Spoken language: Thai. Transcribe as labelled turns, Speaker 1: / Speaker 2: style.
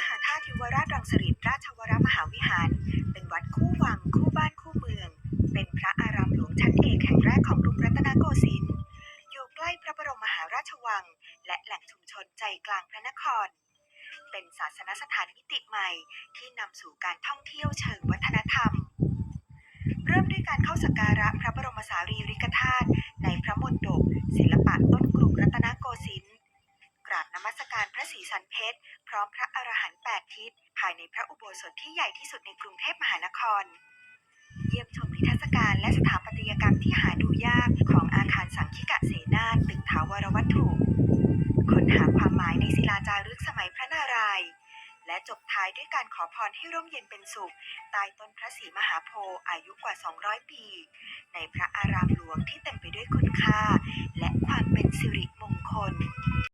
Speaker 1: มหาธาตุยุวรมหาวิหาร เป็นวัดคู่วังคู่บ้านคู่เมือง เป็นพระอารามหลวงชั้นเอกแห่งแรกของกรุงรัตนโกสินทร์อยู่ใกล้พระบรมมหาราชวัง และแหล่งชุมชนใจกลางพระนคร เป็นศาสนสถานมิติใหม่ที่นำสู่การท่องเที่ยวเชิงวัฒนธรรม เริ่มด้วยการเข้าสักการะพระบรมสารีริกธาตุารพระศรีสันเพชร พร้อมพระอรหันต์แปดทิศ ภายในพระอุโบสถที่ใหญ่ที่สุดในกรุงเทพมหานคร เยี่ยมชมนิทรรศการและสถาปัตยกรรมที่หาดูยากของอาคารสังคิกะเสนาตึกถาวรวัตถุค้นหาความหมายในศิลาจารึกสมัยพระนารายณ์และจบท้ายด้วยการขอพรให้ร่มเย็นเป็นสุขใต้ต้นพระศรีมหาโพธิ์อายุกว่า 200 ปี ในพระอารามหลวงที่เต็มไปด้วยคุณ